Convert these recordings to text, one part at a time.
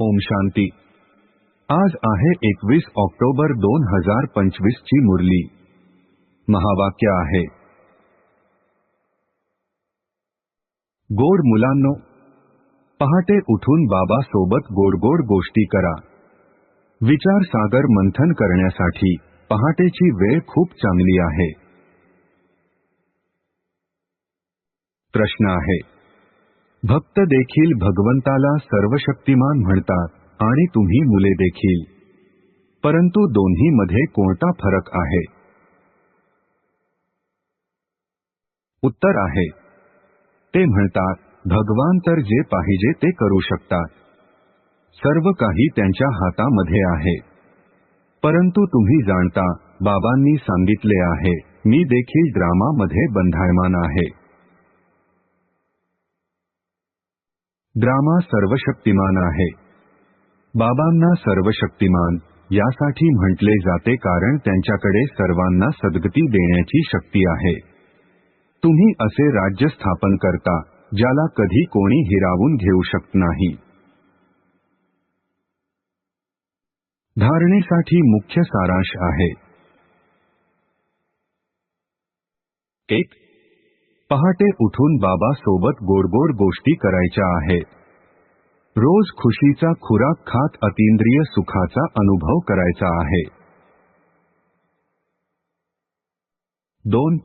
ओम शांती. आज आहे एकवीस ऑक्टोबर दोन हजार पंचवीस ची मुरली. महावाक्य आहे. गोड मुलांनो पहाटे उठून बाबा सोबत गोड गोड गोष्टी करा. विचार सागर मंथन करण्यासाठी पहाटेची वेळ खूप चांगली आहे. प्रश्न आहे भक्त देखील भगवंताला सर्वशक्तिमान म्हणतात आणि तुम्ही मुले देखील. परंतु दोन्हीमध्ये कोणता फरक आहे? उत्तर आहे. ते म्हणतात भगवान तर जे पाहिजे ते करू शकतात. सर्व काही त्यांच्या हातामध्ये आहे. परंतु तुम्ही जाणता बाबांनी सांगितले आहे मी देखील ड्रामामध्ये बंधायमान आहे. ड्रामा सर्वशक्तिमान आहे. बाबांना सर्वशक्तिमान यासाठी म्हटले जाते कारण त्यांच्याकडे सर्वांना सद्गती देण्याची शक्ती आहे. तुम्ही असे राज्य स्थापन करता ज्याला कधी कोणी हिरावून घेऊ शकत नाही. धारणेसाठी मुख्य सारांश आहे. एक पहाटे उठून बाबा सोबत गोडगोड गोष्टी करायच्या आहेत रोज खुशीचा खुराक खात अतिंद्रिय सुखाचा अनुभव करायचा आहे. दोन.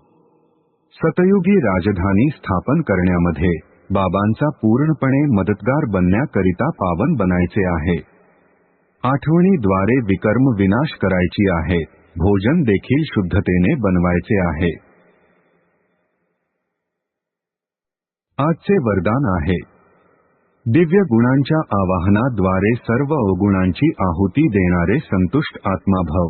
सतयुगी राजधानी स्थापन करण्यामध्ये बाबांचा पूर्णपणे मदतगार बनण्याकरिता पावन बनायचे आहे. आठवणीद्वारे विकर्म विनाश करायची आहे. भोजन देखील शुद्धतेने बनवायचे आहे. आजचे वरदान आहे. दिव्य गुणांच्या आवाहनाद्वारे सर्व अवगुणांची आहुती देणारे संतुष्ट आत्माभाव.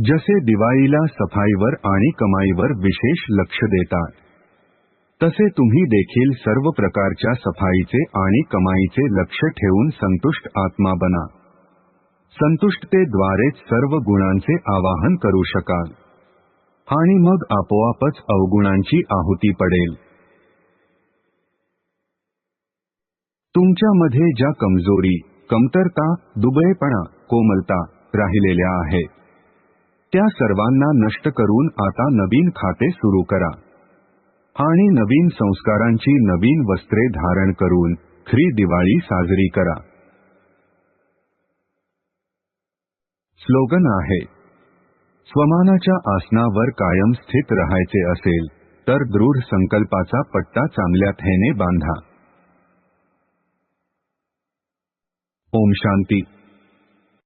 जसे दिवाळीला सफाईवर आणि कमाईवर विशेष लक्ष देतात तसे तुम्ही देखील सर्व प्रकारच्या सफाईचे आणि कमाईचे लक्ष ठेवून संतुष्ट आत्मा बना. संतुष्टतेद्वारेच सर्व गुणांचे आवाहन करू शकाल. आणि मग आपोआपच अवगुणांची आहुती पडेल. तुमच्यामध्ये ज्या कमजोरी कमतरता दुबळेपणा कोमलता राहिलेल्या आहेत त्या सर्वांना नष्ट करून आता नवीन खाते सुरू करा. आणि नवीन संस्कारांची नवीन वस्त्रे धारण करून खरी दिवाळी साजरी करा. स्लोगन आहे स्वमानाच्या आसनावर कायम स्थित राहायचे असेल तर दृढ संकल्पाचा पट्टा चांगल्या थेने बांधा. ओम शांती.